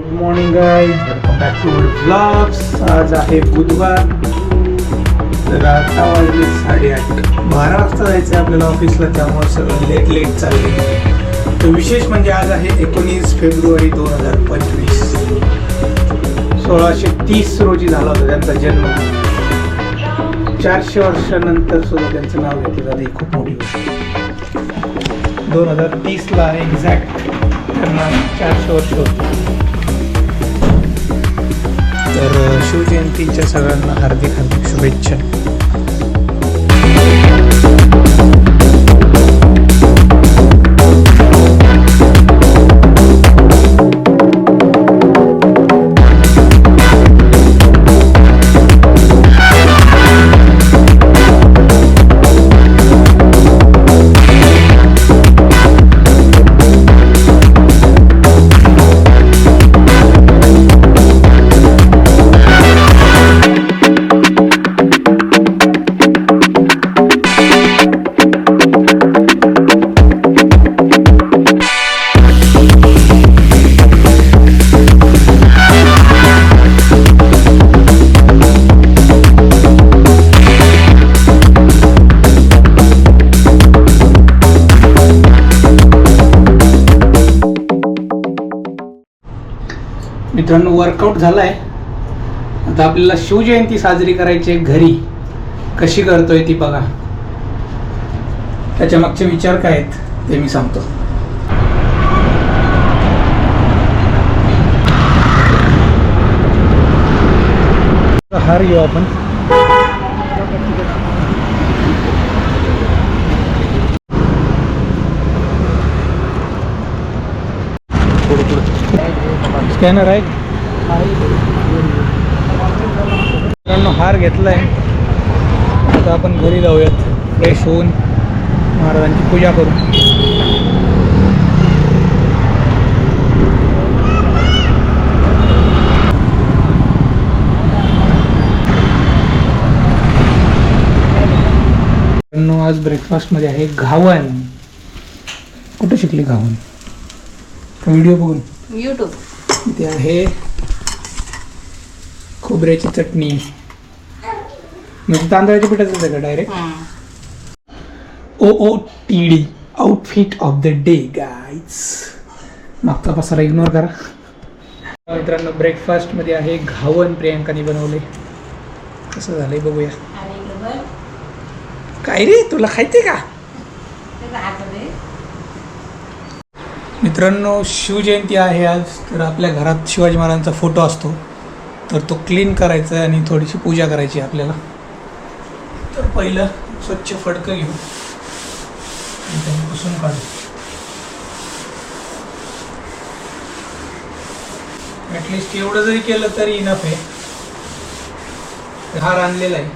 Good morning guys welcome back to blogs आज आहे बुधवार. तर आता वाजले साडेआठ. बारा वाजता जायचं आहे आपल्याला ऑफिसला त्यामुळे सगळं लेट लेट चालले तर विशेष म्हणजे आज आहे एकोणीस फेब्रुवारी दोन हजार पंचवीस. सोळाशे तीस रोजी झाला होता त्यांचा जन्म. चारशे वर्षानंतर सुद्धा त्यांचं नाव घेतलं झालं ही खूप मोठी गोष्ट. दोन हजार तीसला एक्झॅक्ट त्यांना चारशे वर्ष होती. तर शिवजयंतीच्या सगळ्यांना हार्दिक हार्दिक शुभेच्छा. मित्रांनो वर्कआउट झाला आहे आता आपल्याला शिवजयंती साजरी करायची आहे घरी. कशी करतोय ती बघा. त्याच्या मागचे विचार काय आहेत ते मी सांगतो. हार घेऊ आपण स्कॅनर आहे. मित्रांनो हार घेतलाय. आता आपण घरी जाऊयात. फ्रेश होऊन महाराजांची पूजा करू. आज ब्रेकफास्टमध्ये आहे घावन. कुठं शिकली घावन? व्हिडिओ बघून? यूट्यूब इथे आहे. खोबऱ्याची चटणी. म्हणजे तांदळाच्या पिठाचं आहे का direct O O T D outfit of the day guys मागचा पसारा इग्नोर करा. मित्रांनो ब्रेकफास्टमध्ये आहे घावन प्रियांकाने बनवले. कसं झालंय बघूया. काय रे तुला खायचे का? मित्रांनो शिवजयंती आहे आज तर आपल्या घरात शिवाजी महाराजांचा फोटो असतो. तर तो क्लीन करायचा आहे आणि थोडीशी पूजा करायची आहे आपल्याला. तर पहिलं स्वच्छ फडकं घेऊ. आणि पुसून काढू. ॲटलिस्ट एवढं जरी केलं तरी इनफ आहे. हार आणलेला आहे.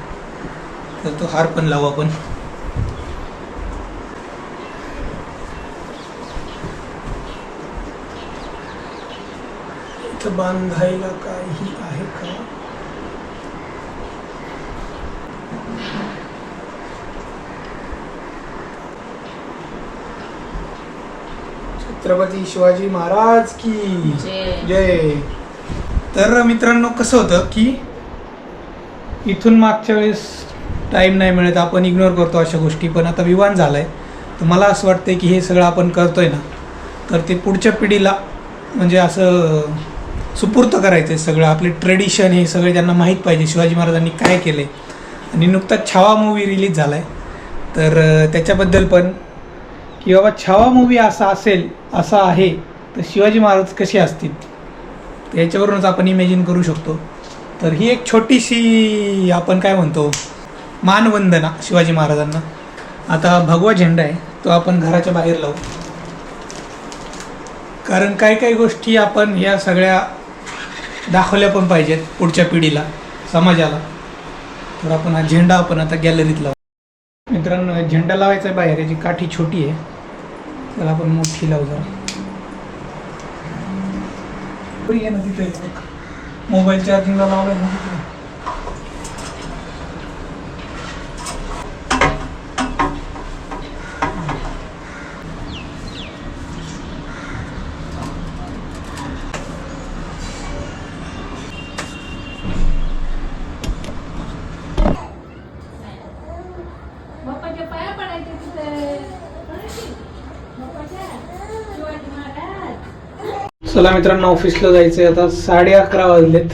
तर तो हार पण लावू आपण. इथं बांधायला काही आहे का? छत्रपती शिवाजी महाराज की जय. तर मित्रांनो कसं होतं की इथून मागच्या वेळेस टाईम नाही मिळत आपण इग्नोर करतो अशा गोष्टी पण आता विवान झालं आहे तर मला असं वाटतं की हे सगळं आपण करतोय ना. तर ते पुढच्या पिढीला म्हणजे असं सुपूर्त करायचं आहे सगळं आपले ट्रेडिशन हे सगळे त्यांना माहीत पाहिजे शिवाजी महाराजांनी काय केलं. आहे आणि नुकताच छावा मूवी रिलीज झाला आहे तर त्याच्याबद्दल पण की बाबा छावा मूवी असा असेल असा आहे तर शिवाजी महाराज कसे असतील? तर याच्यावरूनच आपण इमॅजिन करू शकतो. तर ही एक छोटीशी आपण काय म्हणतो मानवंदना शिवाजी महाराजांना. आता भगवा झेंडा आहे तो आपण घराच्या बाहेर लावू. कारण काही काही गोष्टी आपण या सगळ्या दाखवल्या पण पाहिजेत पुढच्या पिढीला समाजाला. तर आपण हा झेंडा आपण आता गॅलरीत लावू. मित्रांनो झेंडा लावायचा आहे बाहेर याची काठी छोटी आहे. त्याला आपण मोठी लावू जरा. आहे ना तिथे मोबाईल चार्जिंगला लावलाय ना तिथे. चला मित्रांनो ऑफिसला जायचंय. आता साडे अकरा वाजलेत.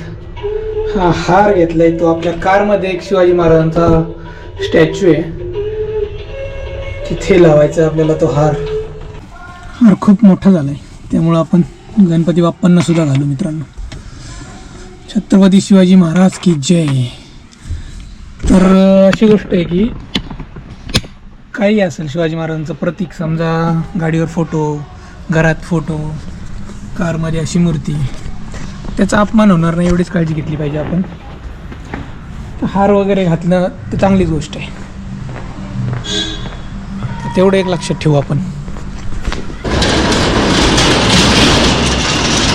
हा हार घेतलाय तो आपल्या कारमध्ये एक शिवाजी महाराजांचा स्टॅच्यू आहे. तिथे लावायचा आपल्याला तो हार. हार खूप मोठा झालाय. त्यामुळं आपण गणपती बाप्पांना सुद्धा घालू मित्रांनो. छत्रपती शिवाजी महाराज की जय. तर अशी गोष्ट आहे की काही असेल शिवाजी महाराजांचं प्रतीक. समजा गाडीवर फोटो घरात फोटो कारमध्ये अशी मूर्ती. त्याचा अपमान होणार नाही एवढीच काळजी घेतली पाहिजे आपण. हार वगैरे घातलं तर चांगलीच गोष्ट आहे. तेवढं एक लक्षात ठेवू आपण.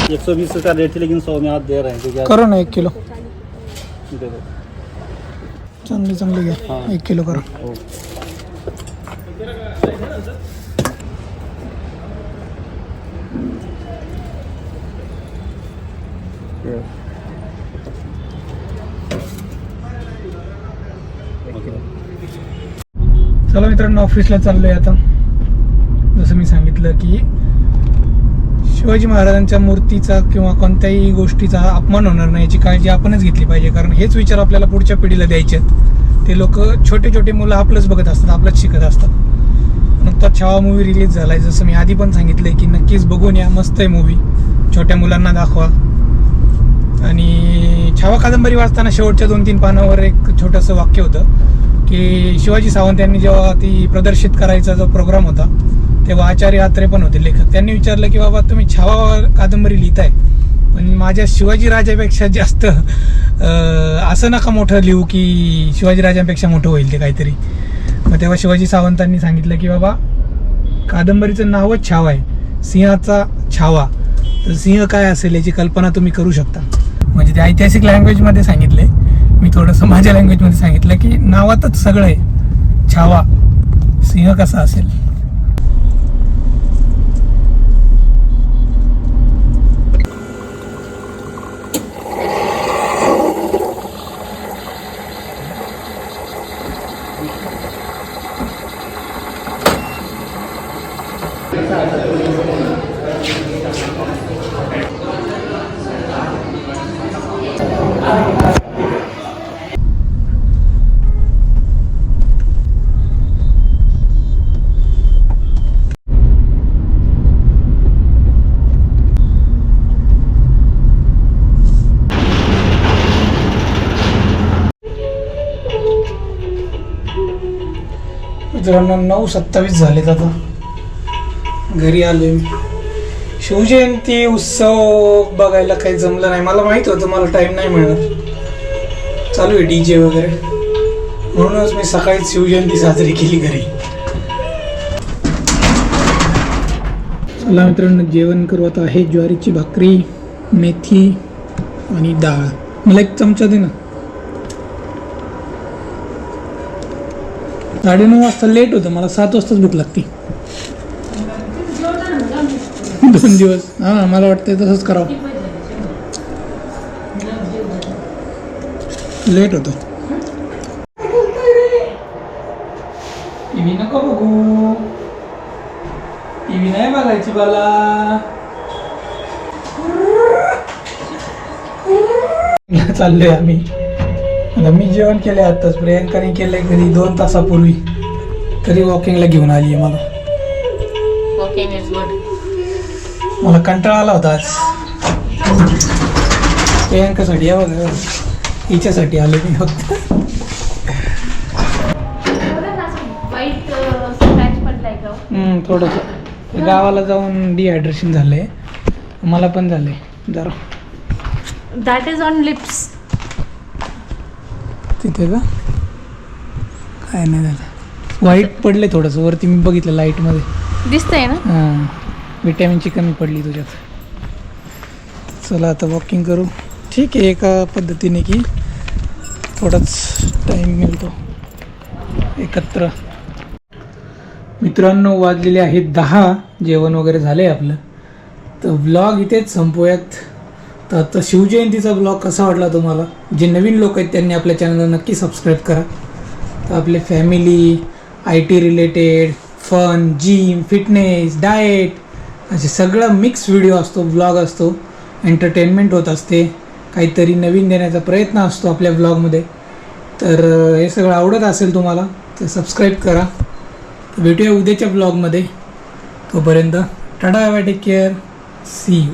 एक सौ बीस का रेट थी लेकिन सौ में आप दे रहे हैं क्योंकि आप करा ना एक किलो. दे दो. चांगली चांगली घ्या. हां. एक किलो करा. चला मित्रांनो ऑफिसला चाललोय आता. जसं मी सांगितलं की शिवाजी महाराजांच्या मूर्तीचा किंवा कोणत्याही गोष्टीचा अपमान होणार नाही याची काळजी आपणच घेतली पाहिजे. कारण हेच विचार आपल्याला पुढच्या पिढीला द्यायचे आहेत. ते लोक छोटे छोटे मुलं आपलंच बघत असतात आपलंच शिकत असतात. नुकताच छावा मूवी रिलीज झाला आहे जसं मी आधी पण सांगितलंय की नक्कीच बघून या मस्त आहे मूवी छोट्या मुलांना दाखवा. आणि छावा कादंबरी वाचताना शेवटच्या दोन तीन पानावर एक छोटंसं वाक्य होतं की शिवाजी सावंत यांनी जेव्हा ती प्रदर्शित करायचा जो प्रोग्राम होता तेव्हा आचार्य आत्रे पण होते लेखक. त्यांनी विचारलं की बाबा तुम्ही छावा कादंबरी लिहिताय पण माझ्या शिवाजी राजापेक्षा जास्त असं नका मोठं लिहू की शिवाजी राजांपेक्षा मोठं होईल ते काहीतरी. मग तेव्हा शिवाजी सावंतांनी सांगितलं की बाबा कादंबरीचं नावच छावा आहे. सिंहाचा छावा. तर सिंह काय असेल याची कल्पना तुम्ही करू शकता. म्हणजे ते ऐतिहासिक लँग्वेजमध्ये सांगितले. मी थोडंसं माझ्या लँग्वेजमध्ये सांगितलं की नावातच सगळं आहे. छावा. सिंह कसा असेल? मित्रांनो नऊ सत्तावीस झालेत आता. घरी आलोय मी. शिवजयंती उत्सव बघायला काही जमलं नाही. मला माहीत होतं मला टाईम नाही मिळणार. चालू आहे डीजे वगैरे. म्हणूनच मी सकाळीच शिवजयंती साजरी केली घरी. चला मित्रांनो जेवण करू. आता आहे ज्वारीची भाकरी मेथी आणि डाळ. मला एक चमचा दे ना. साडेनऊ वाजता लेट होतं. मला सात वाजताच भूक लागते. दोन दिवस. हां मला वाटतं तसंच करावं. लेट होतो. टी व्ही नको बघू. टी व्ही नाही बघायची मला चाललोय आम्ही. आता मी जेवण केले आताच प्रियांकाने केलंय कधी दोन तासापूर्वी. तरी वॉकिंगला घेऊन आली आहे मला. मला कंटाळा आला होता आज. प्रियांकासाठी या बघा हिच्यासाठी आलो मी फक्त. वाईट स्क्रॅच पडलाय का? हम्म, थोडंसं. गावाला जाऊन डिहायड्रेशन झालंय. मला पण झालंय. जरा. दॅट इज ऑन लिप्स तिथे का? काय नाही झालं. वाईट पडले थोडंसं वरती मी बघितलं लाईटमध्ये दिसतंय ना? हां. विटॅमिनची कमी पडली तुझ्यात. चला आता वॉकिंग करू. ठीक आहे एका पद्धतीने की थोडाच टाईम मिळतो. एकत्र. मित्रांनो वाजलेले आहेत दहा. जेवण वगैरे झाले आपलं. तर ब्लॉग इथेच संपवूयात तर आता शिवजयंतीचा ब्लॉग कसा वाटला तुम्हाला? जे नवीन लोक आहेत त्यांनी आपल्या चॅनलला नक्की सबस्क्राईब करा. तर आपले family I T related fun gym fitness diet असे सगळं मिक्स व्हिडिओ असतो ब्लॉग असतो एंटरटेनमेंट होत असते. काहीतरी नवीन देण्याचा प्रयत्न असतो आपल्या ब्लॉगमध्ये तर हे सगळं आवडत असेल तुम्हाला तर सबस्क्राईब करा. भेटूया उद्याच्या ब्लॉगमध्ये तोपर्यंत tata take care see you